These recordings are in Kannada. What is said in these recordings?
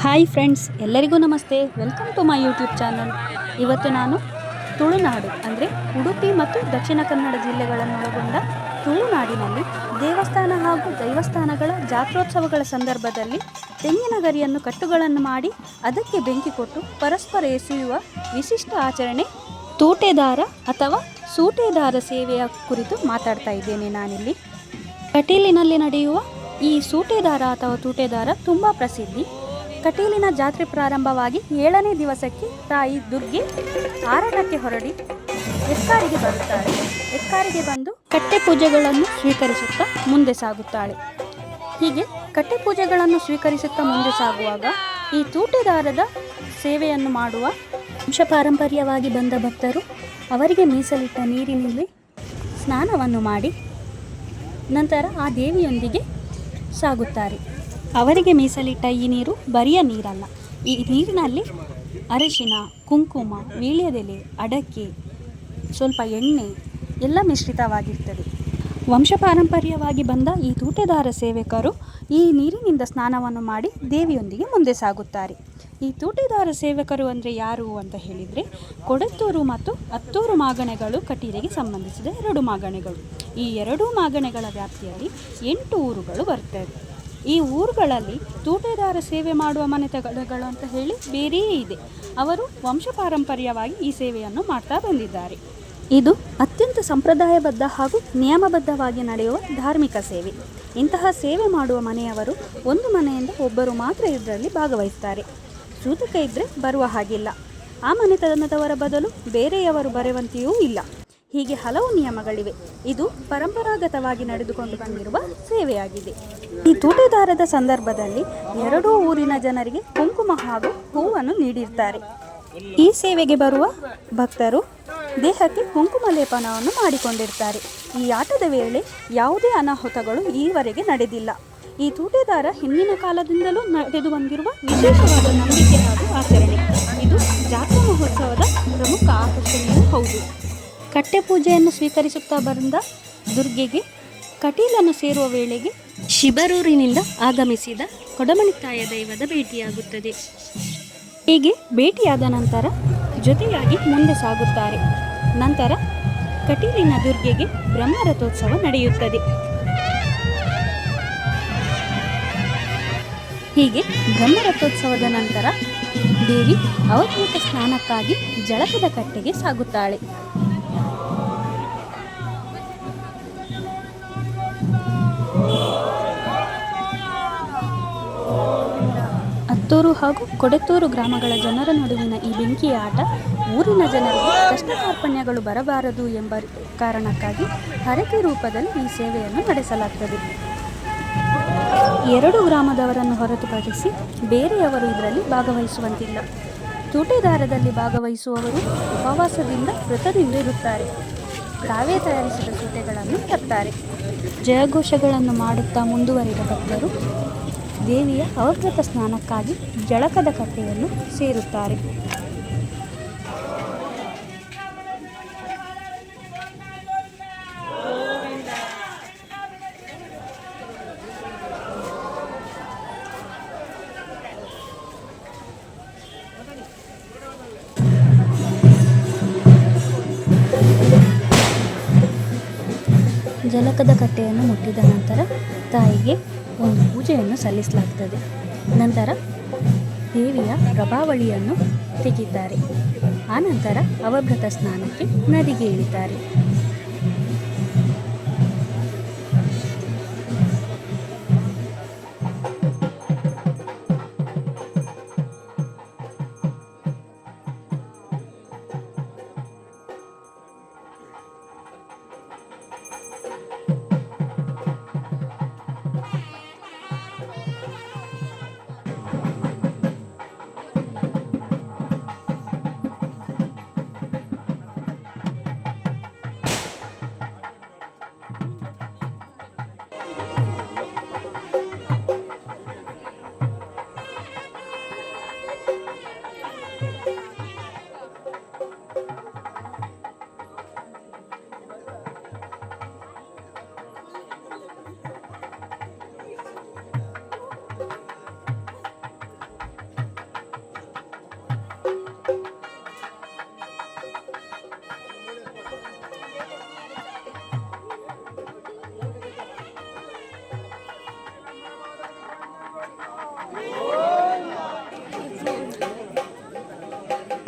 ಹಾಯ್ ಫ್ರೆಂಡ್ಸ್, ಎಲ್ಲರಿಗೂ ನಮಸ್ತೆ. Welcome to my YouTube channel ಇವತ್ತು ನಾನು ತುಳುನಾಡು, ಅಂದರೆ ಉಡುಪಿ ಮತ್ತು ದಕ್ಷಿಣ ಕನ್ನಡ ಜಿಲ್ಲೆಗಳನ್ನೊಳಗೊಂಡ ತುಳುನಾಡಿನಲ್ಲಿ ದೇವಸ್ಥಾನ ಹಾಗೂ ದೈವಸ್ಥಾನಗಳ ಜಾತ್ರೋತ್ಸವಗಳ ಸಂದರ್ಭದಲ್ಲಿ ತೆಂಗಿನ ಗರಿಯನ್ನು ಕಟ್ಟುಗಳನ್ನು ಮಾಡಿ ಅದಕ್ಕೆ ಬೆಂಕಿ ಕೊಟ್ಟು ಪರಸ್ಪರ ಎಸೆಯುವ ವಿಶಿಷ್ಟ ಆಚರಣೆ ತೂಟೆದಾರ ಅಥವಾ ಸೂಟೆದಾರ ಸೇವೆಯ ಕುರಿತು ಮಾತಾಡ್ತಾ ಇದ್ದೇನೆ ನಾನಿಲ್ಲಿ. ಕಟೀಲಿನಲ್ಲಿ ನಡೆಯುವ ಈ ಸೂಟೆದಾರ ಅಥವಾ ತೂಟೆದಾರ ತುಂಬ ಪ್ರಸಿದ್ಧಿ. ಕಟೀಲಿನ ಜಾತ್ರೆ ಪ್ರಾರಂಭವಾಗಿ ಏಳನೇ ದಿವಸಕ್ಕೆ ತಾಯಿ ದುರ್ಗೆ ಆರಾಟಕ್ಕೆ ಹೊರಡಿ ಎಕ್ಕಾರಿಗೆ ಬರುತ್ತಾಳೆ ಎಕ್ಕಾರಿಗೆ ಬಂದು ಕಟ್ಟೆ ಪೂಜೆಗಳನ್ನು ಸ್ವೀಕರಿಸುತ್ತಾ ಮುಂದೆ ಸಾಗುತ್ತಾಳೆ. ಹೀಗೆ ಕಟ್ಟೆ ಪೂಜೆಗಳನ್ನು ಸ್ವೀಕರಿಸುತ್ತಾ ಮುಂದೆ ಸಾಗುವಾಗ ಈ ತೂಟೆದಾರದ ಸೇವೆಯನ್ನು ಮಾಡುವ ವಂಶಪಾರಂಪರ್ಯವಾಗಿ ಬಂದ ಭಕ್ತರು ಅವರಿಗೆ ಮೀಸಲಿಟ್ಟ ನೀರಿನಲ್ಲಿ ಸ್ನಾನವನ್ನು ಮಾಡಿ ನಂತರ ಆ ದೇವಿಯೊಂದಿಗೆ ಸಾಗುತ್ತಾರೆ. ಅವರಿಗೆ ಮೀಸಲಿಟ್ಟ ಈ ನೀರು ಬರಿಯ ನೀರಲ್ಲ. ಈ ನೀರಿನಲ್ಲಿ ಅರಿಶಿನ, ಕುಂಕುಮ, ವೀಳ್ಯದೆಲೆ, ಅಡಕೆ, ಸ್ವಲ್ಪ ಎಣ್ಣೆ ಎಲ್ಲ ಮಿಶ್ರಿತವಾಗಿರ್ತದೆ. ವಂಶಪಾರಂಪರ್ಯವಾಗಿ ಬಂದ ಈ ತೂಟೆದಾರ ಸೇವಕರು ಈ ನೀರಿನಿಂದ ಸ್ನಾನವನ್ನು ಮಾಡಿ ದೇವಿಯೊಂದಿಗೆ ಮುಂದೆ ಸಾಗುತ್ತಾರೆ. ಈ ತೂಟೆದಾರ ಸೇವಕರು ಅಂದರೆ ಯಾರು ಅಂತ ಹೇಳಿದರೆ ಕೊಡತ್ತೂರು ಮತ್ತು ಹತ್ತೂರು ಮಾಗಣೆಗಳು ಕಟೀರಿಗೆ ಸಂಬಂಧಿಸಿದ ಎರಡು ಮಾಗಣೆಗಳು. ಈ ಎರಡೂ ಮಾಗಣೆಗಳ ವ್ಯಾಪ್ತಿಯಲ್ಲಿ ಎಂಟು ಊರುಗಳು ಬರ್ತವೆ. ಈ ಊರುಗಳಲ್ಲಿ ತೂಟೆದಾರ ಸೇವೆ ಮಾಡುವ ಮನೆತನಗಳು ಅಂತ ಹೇಳಿ ಬೇರೆಯೇ ಇದೆ. ಅವರು ವಂಶಪಾರಂಪರ್ಯವಾಗಿ ಈ ಸೇವೆಯನ್ನು ಮಾಡ್ತಾ ಬಂದಿದ್ದಾರೆ. ಇದು ಅತ್ಯಂತ ಸಂಪ್ರದಾಯಬದ್ಧ ಹಾಗೂ ನಿಯಮಬದ್ಧವಾಗಿ ನಡೆಯುವ ಧಾರ್ಮಿಕ ಸೇವೆ. ಇಂತಹ ಸೇವೆ ಮಾಡುವ ಮನೆಯವರು ಒಂದು ಮನೆಯಿಂದ ಒಬ್ಬರು ಮಾತ್ರ ಇದರಲ್ಲಿ ಭಾಗವಹಿಸ್ತಾರೆ. ಸೂತಕ ಇದ್ದರೆ ಬರುವ ಹಾಗಿಲ್ಲ. ಆ ಮನೆತನದವರ ಬದಲು ಬೇರೆಯವರು ಬರೆಯುವಂತೆಯೂ ಇಲ್ಲ. ಹೀಗೆ ಹಲವು ನಿಯಮಗಳಿವೆ. ಇದು ಪರಂಪರಾಗತವಾಗಿ ನಡೆದುಕೊಂಡು ಬಂದಿರುವ ಸೇವೆಯಾಗಿದೆ. ಈ ತೂಟೆದಾರದ ಸಂದರ್ಭದಲ್ಲಿ ಎರಡೂ ಊರಿನ ಜನರಿಗೆ ಕುಂಕುಮ ಹಾಗೂ ಹೂವನ್ನು ನೀಡಿರ್ತಾರೆ. ಈ ಸೇವೆಗೆ ಬರುವ ಭಕ್ತರು ದೇಹಕ್ಕೆ ಕುಂಕುಮ ಲೇಪನವನ್ನು ಮಾಡಿಕೊಂಡಿರ್ತಾರೆ. ಈ ಆಟದ ವೇಳೆ ಯಾವುದೇ ಅನಾಹುತಗಳು ಈವರೆಗೆ ನಡೆದಿಲ್ಲ. ಈ ತೂಟೆದಾರ ಹಿಂದಿನ ಕಾಲದಿಂದಲೂ ನಡೆದು ಬಂದಿರುವ ವಿಶೇಷವಾದ ನಂಬಿಕೆ ಹಾಗೂ ಆಚರಣೆ. ಇದು ಜಾತ್ರಾ ಮಹೋತ್ಸವದ ಪ್ರಮುಖ ಆಕರ್ಷಣೆಯೂ ಹೌದು. ಕಟ್ಟೆ ಪೂಜೆಯನ್ನು ಸ್ವೀಕರಿಸುತ್ತಾ ಬಂದ ದುರ್ಗೆಗೆ ಕಟೀಲನ್ನು ಸೇರುವ ವೇಳೆಗೆ ಶಿಬರೂರಿನಿಂದ ಆಗಮಿಸಿದ ಕೊಡಮಣಿತಾಯ ದೈವದ ಭೇಟಿಯಾಗುತ್ತದೆ. ಹೀಗೆ ಭೇಟಿಯಾದ ನಂತರ ಜೊತೆಯಾಗಿ ಮುಂದೆ ಸಾಗುತ್ತಾರೆ. ನಂತರ ಕಟೀಲಿನ ದುರ್ಗೆಗೆ ಬ್ರಹ್ಮರಥೋತ್ಸವ ನಡೆಯುತ್ತದೆ. ಹೀಗೆ ಬ್ರಹ್ಮರಥೋತ್ಸವದ ನಂತರ ದೇವಿ ಅವಧೂತ ಸ್ನಾನಕ್ಕಾಗಿ ಜಳಕದ ಕಟ್ಟೆಗೆ ಸಾಗುತ್ತಾಳೆ. ಹತ್ತೂರು ಹಾಗೂ ಕೊಡೆತ್ತೂರು ಗ್ರಾಮಗಳ ಜನರ ನಡುವಿನ ಈ ಬೆಂಕಿಯ ಆಟ ಊರಿನ ಜನರಿಗೆ ಕಷ್ಟ ಕಾರ್ಪಣ್ಯಗಳು ಬರಬಾರದು ಎಂಬ ಕಾರಣಕ್ಕಾಗಿ ಹರಕೆ ರೂಪದಲ್ಲಿ ಈ ಸೇವೆಯನ್ನು ನಡೆಸಲಾಗ್ತದೆ. ಎರಡು ಗ್ರಾಮದವರನ್ನು ಹೊರತುಪಡಿಸಿ ಬೇರೆಯವರು ಇದರಲ್ಲಿ ಭಾಗವಹಿಸುವಂತಿಲ್ಲ. ತೂಟೆದಾರದಲ್ಲಿ ಭಾಗವಹಿಸುವವರು ಉಪವಾಸದಿಂದ ವೃತದಿಂದ ಇರುತ್ತಾರೆ ತಾವೇ ತಯಾರಿಸಿದ ತೂಟೆಗಳನ್ನು ತರ್ತಾರೆ. ಜಯಘೋಷಗಳನ್ನು ಮಾಡುತ್ತಾ ಮುಂದುವರಿದ ಭಕ್ತರು ದೇವಿಯ ಅವಭೃತ ಸ್ನಾನಕ್ಕಾಗಿ ಜಳಕದ ಕಟ್ಟೆಯನ್ನು ಸೇರುತ್ತಾರೆ. ಜಲಕದ ಮುಟ್ಟಿದ ನಂತರ ತಾಯಿಗೆ ಒಂದು ಪೂಜೆಯನ್ನು ಸಲ್ಲಿಸಲಾಗ್ತದೆ. ನಂತರ ದೇವಿಯ ಪ್ರಭಾವಳಿಯನ್ನು ತೆಗೆಯುತ್ತಾರೆ. ಆನಂತರ ಅವಭ್ರತ ಸ್ನಾನಕ್ಕೆ ನದಿಗೆ ಇಳಿತಾರೆ.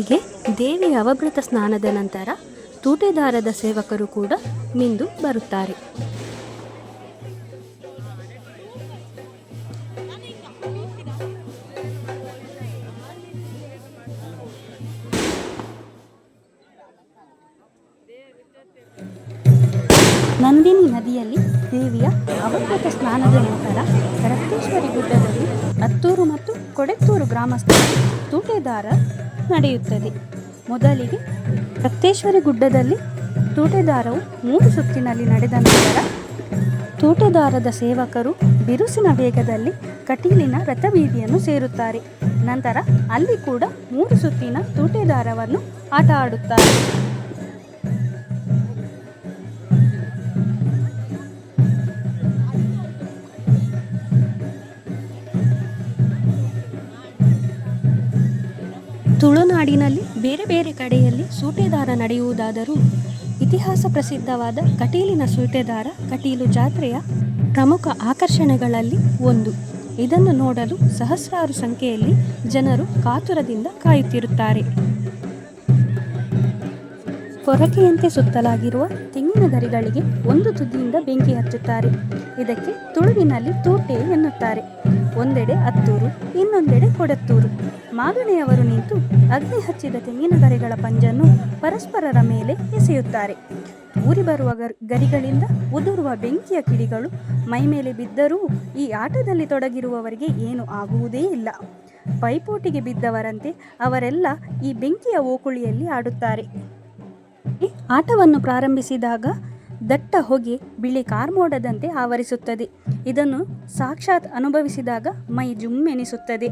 ಹೀಗೆ ದೇವಿಯ ಅವಭೃತ ಸ್ನಾನದ ನಂತರ ತೂಟೆದಾರದ ಸೇವಕರು ಕೂಡ ಮಿಂದು ಬರುತ್ತಾರೆ. ನಂದಿನಿ ನದಿಯಲ್ಲಿ ದೇವಿಯ ಅವಭೃತ ಸ್ನಾನದ ನಂತರ ರಕ್ತೇಶ್ವರಿ ಗುಡ್ಡದಲ್ಲಿ ಹತ್ತೂರು ಮತ್ತು ಕೊಡೆತ್ತೂರು ಗ್ರಾಮಸ್ಥರು ತೂಟೆದಾರ ನಡೆಯುತ್ತದೆ. ಮೊದಲಿಗೆ ರಕ್ತೇಶ್ವರಿ ಗುಡ್ಡದಲ್ಲಿ ತೂಟೆದಾರವು ಮೂರು ಸುತ್ತಿನಲ್ಲಿ ನಡೆದ ನಂತರ ತೂಟೆದಾರದ ಸೇವಕರು ಬಿರುಸಿನ ವೇಗದಲ್ಲಿ ಕಟೀಲಿನ ರಥಬೀದಿಯನ್ನು ಸೇರುತ್ತಾರೆ. ನಂತರ ಅಲ್ಲಿ ಕೂಡ ಮೂರು ಸುತ್ತಿನ ತೂಟೆದಾರವನ್ನು ಆಟ ಆಡುತ್ತಾರೆ. ತುಳುನಾಡಿನಲ್ಲಿ ಬೇರೆ ಬೇರೆ ಕಡೆಯಲ್ಲಿ ಸೂಟೆದಾರ ನಡೆಯುವುದಾದರೂ ಇತಿಹಾಸ ಪ್ರಸಿದ್ಧವಾದ ಕಟೀಲಿನ ಸೂಟೆದಾರ ಕಟೀಲು ಜಾತ್ರೆಯ ಪ್ರಮುಖ ಆಕರ್ಷಣೆಗಳಲ್ಲಿ ಒಂದು. ಇದನ್ನು ನೋಡಲು ಸಹಸ್ರಾರು ಸಂಖ್ಯೆಯಲ್ಲಿ ಜನರು ಕಾತುರದಿಂದ ಕಾಯುತ್ತಿರುತ್ತಾರೆ. ಕೊರಕೆಯಂತೆ ಸುತ್ತಲಾಗಿರುವ ತೆಂಗಿನ ಗರಿಗಳಿಗೆ ಒಂದು ತುದಿಯಿಂದ ಬೆಂಕಿ ಹಚ್ಚುತ್ತಾರೆ. ಇದಕ್ಕೆ ತುಳುವಿನಲ್ಲಿ ತೂಟೆ ಎನ್ನುತ್ತಾರೆ. ಒಂದೆಡೆ ಅತ್ತೂರು, ಇನ್ನೊಂದೆಡೆ ಕೊಡತ್ತೂರು. ಮಾಗಣೆಯವರು ನಿಂತು ಅಗ್ನಿ ಹಚ್ಚಿದ ತೆಂಗಿನ ಗರಿಗಳ ಪಂಜನ್ನು ಪರಸ್ಪರರ ಮೇಲೆ ಎಸೆಯುತ್ತಾರೆ. ಊರಿ ಬರುವ ಗರ್, ಗರಿಗಳಿಂದ ಉದುರುವ ಬೆಂಕಿಯ ಕಿಡಿಗಳು ಮೈಮೇಲೆ ಬಿದ್ದರೂ ಈ ಆಟದಲ್ಲಿ ತೊಡಗಿರುವವರಿಗೆ ಏನು ಆಗುವುದೇ ಇಲ್ಲ. ಪೈಪೋಟಿಗೆ ಬಿದ್ದವರಂತೆ ಅವರೆಲ್ಲ ಈ ಬೆಂಕಿಯ ಓಕುಳಿಯಲ್ಲಿ ಆಡುತ್ತಾರೆ. ಆಟವನ್ನು ಪ್ರಾರಂಭಿಸಿದಾಗ ದಟ್ಟ ಹೊಗೆ ಬಿಳಿ ಕಾರ್ಮೋಡದಂತೆ ಆವರಿಸುತ್ತದೆ. ಇದನ್ನು ಸಾಕ್ಷಾತ್ ಅನುಭವಿಸಿದಾಗ ಮೈ ಜುಮ್ಮೆನಿಸುತ್ತದೆ.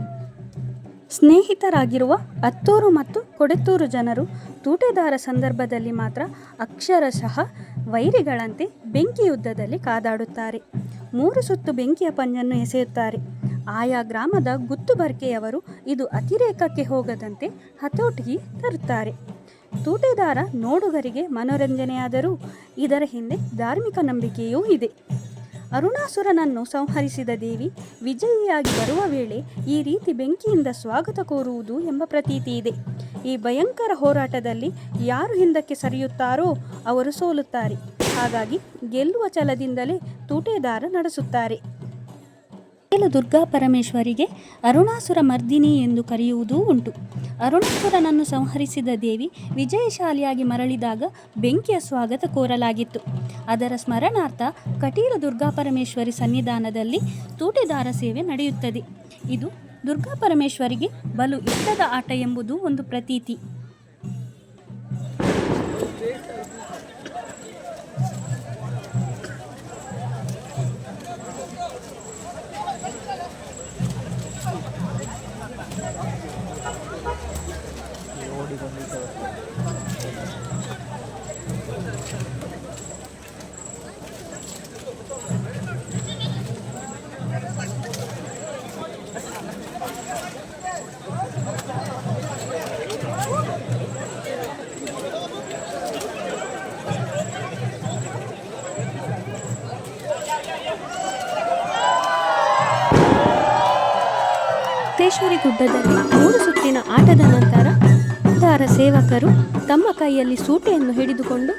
ಸ್ನೇಹಿತರಾಗಿರುವ ಅತ್ತೂರು ಮತ್ತು ಕೊಡೆತ್ತೂರು ಜನರು ತೂಟೆದಾರ ಸಂದರ್ಭದಲ್ಲಿ ಮಾತ್ರ ಅಕ್ಷರಶಃ ವೈರಿಗಳಂತೆ ಬೆಂಕಿ ಯುದ್ಧದಲ್ಲಿ ಕಾದಾಡುತ್ತಾರೆ. ಮೂರು ಸುತ್ತು ಬೆಂಕಿಯ ಪಂಜನ್ನು ಎಸೆಯುತ್ತಾರೆ. ಆಯಾ ಗ್ರಾಮದ ಗುತ್ತುಬರ್ಕೆಯವರು ಇದು ಅತಿರೇಕಕ್ಕೆ ಹೋಗದಂತೆ ಹತೋಟಿಗೆ ತರುತ್ತಾರೆ. ತೂಟೆದಾರ ನೋಡುಗರಿಗೆ ಮನೋರಂಜನೆಯಾದರೂ ಇದರ ಹಿಂದೆ ಧಾರ್ಮಿಕ ನಂಬಿಕೆಯೂ ಇದೆ. ಅರುಣಾಸುರನನ್ನು ಸಂಹರಿಸಿದ ದೇವಿ ವಿಜಯಿಯಾಗಿ ಬರುವ ವೇಳೆ ಈ ರೀತಿ ಬೆಂಕಿಯಿಂದ ಸ್ವಾಗತ ಕೋರುವುದು ಎಂಬ ಪ್ರತೀತಿ ಇದೆ. ಈ ಭಯಂಕರ ಹೋರಾಟದಲ್ಲಿ ಯಾರು ಹಿಂದಕ್ಕೆ ಸರಿಯುತ್ತಾರೋ ಅವರು ಸೋಲುತ್ತಾರೆ. ಹಾಗಾಗಿ ಗೆಲ್ಲುವ ಛಲದಿಂದಲೇ ತೂಟೆದಾರ ನಡೆಸುತ್ತಾರೆ. ಮೇಲು ದುರ್ಗಾ ಪರಮೇಶ್ವರಿಗೆ ಅರುಣಾಸುರ ಮರ್ದಿನಿ ಎಂದು ಕರೆಯುವುದೂ ಉಂಟು. ಅರುಣಾಸುರನನ್ನು ಸಂಹರಿಸಿದ ದೇವಿ ವಿಜಯಶಾಲಿಯಾಗಿ ಮರಳಿದಾಗ ಬೆಂಕಿಯ ಸ್ವಾಗತ ಕೋರಲಾಗಿತ್ತು. ಅದರ ಸ್ಮರಣಾರ್ಥ ಕಟೀಲು ದುರ್ಗಾ ಪರಮೇಶ್ವರಿ ಸನ್ನಿಧಾನದಲ್ಲಿ ತೂಟೆದಾರ ಸೇವೆ ನಡೆಯುತ್ತದೆ. ಇದು ದುರ್ಗಾ ಪರಮೇಶ್ವರಿಗೆ ಬಲು ಇಷ್ಟದ ಆಟ ಎಂಬುದು ಒಂದು ಪ್ರತೀತಿ. ತೇಶ್ವರಿ ಗುಡ್ಡದಲ್ಲಿ ಮೂರು ಸುತ್ತಿನ ಆಟದ ನಂತರ ದಾರ ಸೇವಕರು ತಮ್ಮ ಕೈಯಲ್ಲಿ ಸೂಟೆಯನ್ನು ಹಿಡಿದುಕೊಂಡು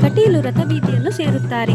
ಕಟೀಲು ರಥಬೀದಿಯನ್ನು ಸೇರುತ್ತಾರೆ.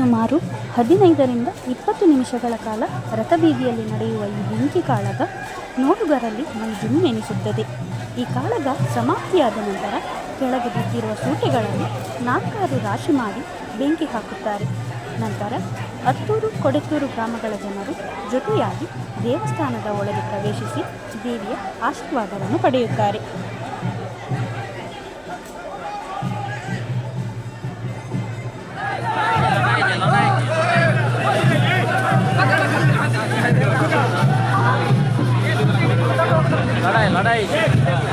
ಸುಮಾರು ಹದಿನೈದರಿಂದ ಇಪ್ಪತ್ತು ನಿಮಿಷಗಳ ಕಾಲ ರಥಬೀದಿಯಲ್ಲಿ ನಡೆಯುವ ಈ ಬೆಂಕಿ ಕಾಳಗ ನೋಡುಗರಲ್ಲಿ ಮೈ ಜುಮ್ಮೆನಿಸುತ್ತದೆ ಈ ಕಾಳಗ ಸಮಾಪ್ತಿಯಾದ ನಂತರ ಕೆಳಗೆ ಬಿದ್ದಿರುವ ಸೂಟೆಗಳನ್ನು ನಾಲ್ಕಾರು ರಾಶಿ ಮಾಡಿ ಬೆಂಕಿ ಹಾಕುತ್ತಾರೆ. ನಂತರ ಹತ್ತೂರು ಕೊಡೆತ್ತೂರು ಗ್ರಾಮಗಳ ಜನರು ಜೊತೆಯಾಗಿ ದೇವಸ್ಥಾನದ ಒಳಗೆ ಪ್ರವೇಶಿಸಿ ದೇವಿಯ ಆಶೀರ್ವಾದವನ್ನು ಪಡೆಯುತ್ತಾರೆ. લડાઈ લડાઈ. છે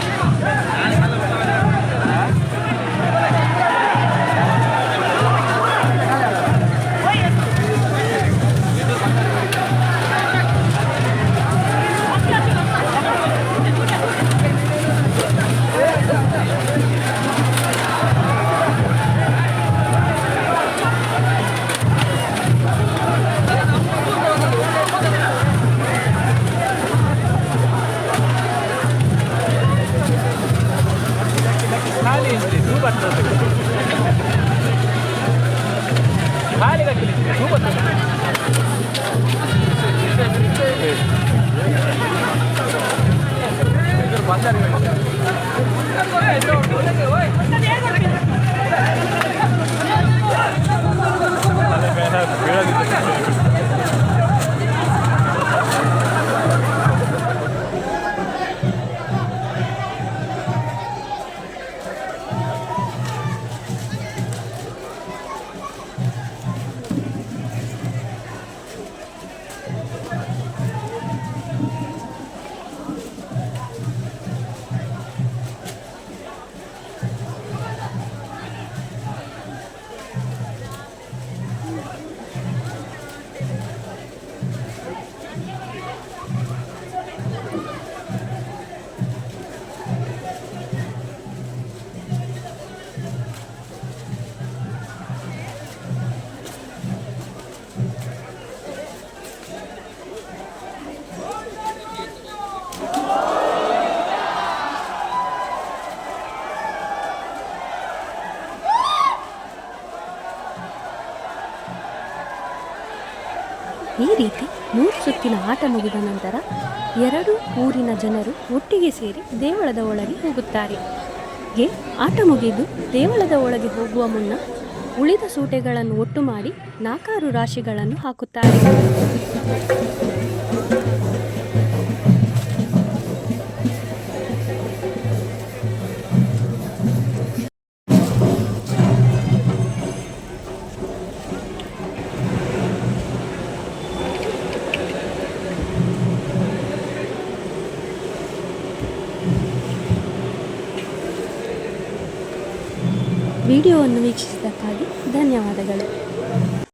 当たるようにして ರೀತಿ ಮೂರು ಸುತ್ತಿನ ಆಟ ಮುಗಿದ ನಂತರ ಎರಡು ಊರಿನ ಜನರು ಒಟ್ಟಿಗೆ ಸೇರಿ ದೇವಳದ ಒಳಗೆ ಹೋಗುತ್ತಾರೆ. ಗೆ ಆಟ ಮುಗಿದು ದೇವಳದ ಒಳಗೆ ಹೋಗುವ ಮುನ್ನ ಉಳಿದ ಸೂಟೆಗಳನ್ನು ಒಟ್ಟು ಮಾಡಿ ನಾಲ್ಕಾರು ರಾಶಿಗಳನ್ನು ಹಾಕುತ್ತಾರೆ. ಧನ್ಯವಾದಗಳು